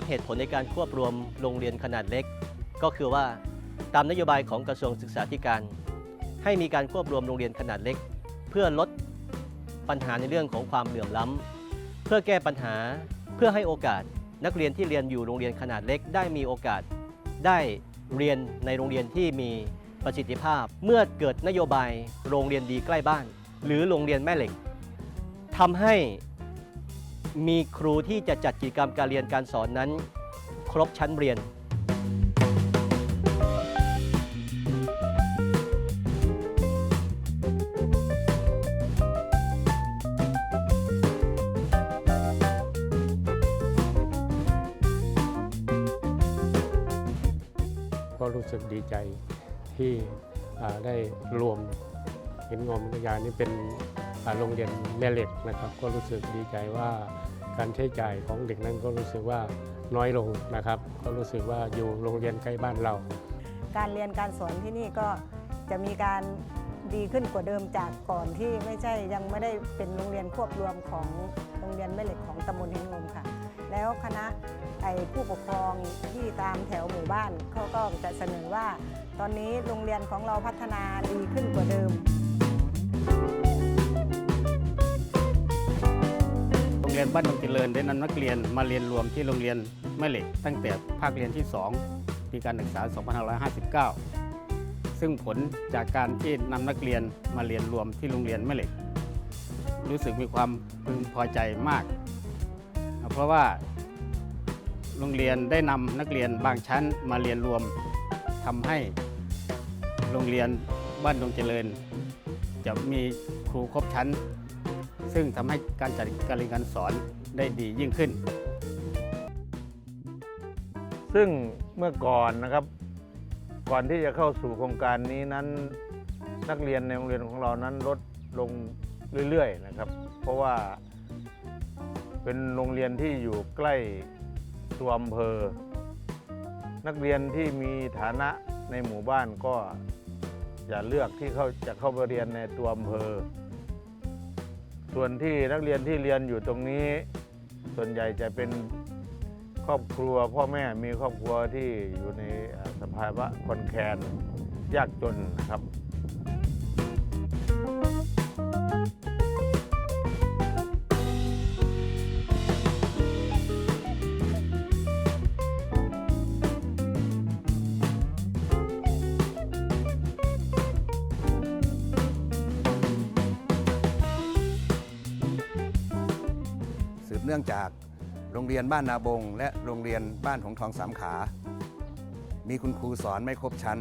ครับเหตุผลในการควบรวมโรงเรียนขนาดเล็ก ก็คือว่าตามนโยบายของกระทรวงศึกษาธิการ ให้มีการควบรวมโรงเรียนขนาดเล็ก เพื่อลดปัญหาในเรื่องของความเหลื่อมล้ำเพื่อแก้ปัญหาเพื่อให้โอกาสนักเรียนที่เรียนอยู่โรงเรียนขนาดเล็ก ได้มีโอกาสได้เรียนในโรงเรียนที่มีประสิทธิภาพ เมื่อเกิดนโยบายโรงเรียนดีใกล้บ้าน หรือโรงเรียนแม่เหล็กทำให้ มีครูที่จะจัดกิจกรรมการเรียนการสอนนั้น ครบชั้นเรียน ก็รู้สึกดีใจที่อ่าได้รวมเห็นงอมวิทยานี่เป็น โรงเรียนแม่เหล็กนะครับก็รู้สึกดีใจว่าการใช้จ่ายของเด็กนั้นก็รู้สึกว่าน้อยลงนะครับ ก็รู้สึกว่าอยู่โรงเรียนใกล้บ้านเรา การเรียนการสอนที่นี่ก็จะมีการดีขึ้นกว่าเดิมจากก่อนที่ไม่ใช่ยังไม่ได้เป็นโรงเรียนควบรวมของโรงเรียนแม่เหล็กของตำบลเฮงงมค่ะ แล้วคณะไอ้ผู้ปกครองที่ตามแถวหมู่บ้านเขาก็จะเสนอว่า ตอนนี้โรงเรียนของเราพัฒนาดีขึ้นกว่าเดิม รียนบ้านดงเจริญได้นำนักเรียนมาเรียนรวมที่โรงเรียนแม่เหล็ก ตั้งแต่ภาคเรียนที่ 2 ปีการศึกษา 2559 ซึ่งผลจากการที่นำนักเรียนมาเรียนรวมที่โรงเรียนแม่เหล็ก รู้สึกมีความพึงพอใจมาก เพราะว่าโรงเรียนได้นำนักเรียนบางชั้นมาเรียนรวมทำให้โรงเรียนบ้านดงเจริญ จะมีครูครบชั้น ซึ่งทำให้การจัดการเรียนการสอนได้ดียิ่งขึ้น ซึ่งเมื่อก่อนนะครับ ก่อนที่จะเข้าสู่โครงการนี้นั้น นักเรียนในโรงเรียนของเรานั้นลดลงเรื่อยๆนะครับ เพราะว่าเป็นโรงเรียนที่อยู่ใกล้ตัวอำเภอ นักเรียนที่มีฐานะในหมู่บ้านก็อย่าเลือกที่เขาจะเข้าไปเรียนในตัวอำเภอ ส่วนที่นักเรียนที่เรียนอยู่ตรงนี้ ส่วนใหญ่จะเป็นครอบครัวพ่อแม่มีครอบครัวที่อยู่ในสภาวะคอนแคนยากจนนะครับ นื่องจากโรงเรียนบ้านนาบง และโรงเรียนบ้านของทองสามขา มีคุณครูสอนไม่ครบชั้น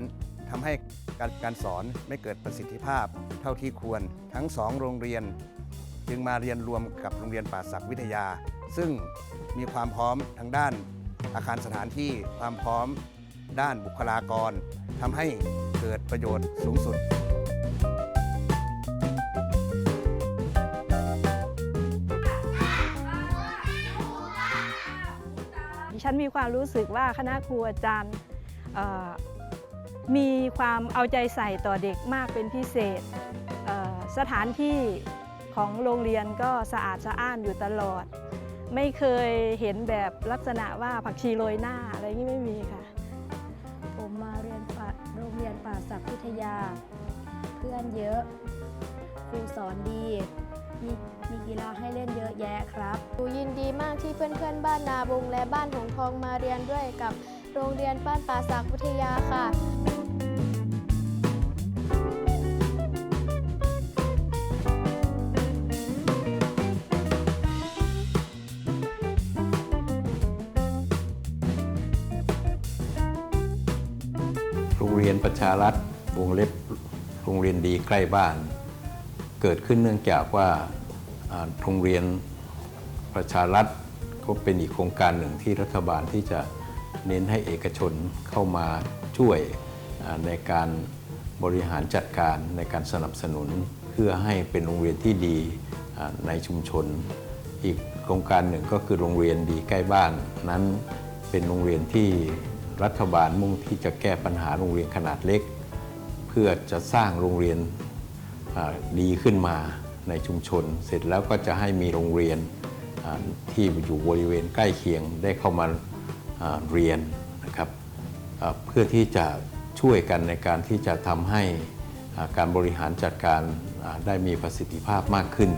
ทำให้การการสอนไม่เกิดประสิทธิภาพเท่าที่ควรทั้งสองโรงเรียน จึงมาเรียนรวมกับโรงเรียนป่าศักดิ์วิทยา ซึ่งมีความพร้อมทางด้านอาคารสถานที่ความพร้อมด้านบุคลากรทำให้เกิดประโยชน์สูงสุด ฉันมีความรู้สึกว่าคณะครูอาจารย์มีความเอาใจใส่ต่อเด็กมากเป็นพิเศษเสถานที่ของโรงเรียนก็สะอาดสะอ้านอยู่ตลอด ไม่เคยเห็นแบบลักษณะว่าผักชีโรยหน้าอะไรนี้ไม่มีค่ะ ผมมาเรียนป่าโรงเรียนป่าศักดิ์พิทยา เพื่อนเยอะ ครูสอนดี มีมีกีฬาให้เล่นเยอะแยะครับหนูยินดีมากที่เพื่อนๆบ้านนาบงและบ้านหงทองมาเรียนด้วยกับโรงเรียนบ้านป่าศักดิ์วิทยาค่ะโรงเรียนประชารัฐวงเล็บโรงเรียนดีใกล้บ้าน เกิดขึ้นเนื่องจากว่าโรงเรียนประชารัฐก็เป็นอีกโครงการหนึ่งที่รัฐบาลที่จะเน้นให้เอกชนเข้ามาช่วยในการบริหารจัดการในการสนับสนุน เพื่อให้เป็นโรงเรียนที่ดีในชุมชน อีกโครงการหนึ่งก็คือโรงเรียนดีใกล้บ้าน นั้นเป็นโรงเรียนที่รัฐบาลมุ่งที่จะแก้ปัญหาโรงเรียนขนาดเล็ก เพื่อจะสร้างโรงเรียน ดีขึ้นมาในชุมชน เสร็จแล้วก็จะให้มีโรงเรียนที่อยู่บริเวณใกล้เคียงได้เข้ามาเรียนนะครับเพื่อที่จะช่วยกันในการที่จะทำให้การบริหารจัดการได้มีประสิทธิภาพมากขึ้น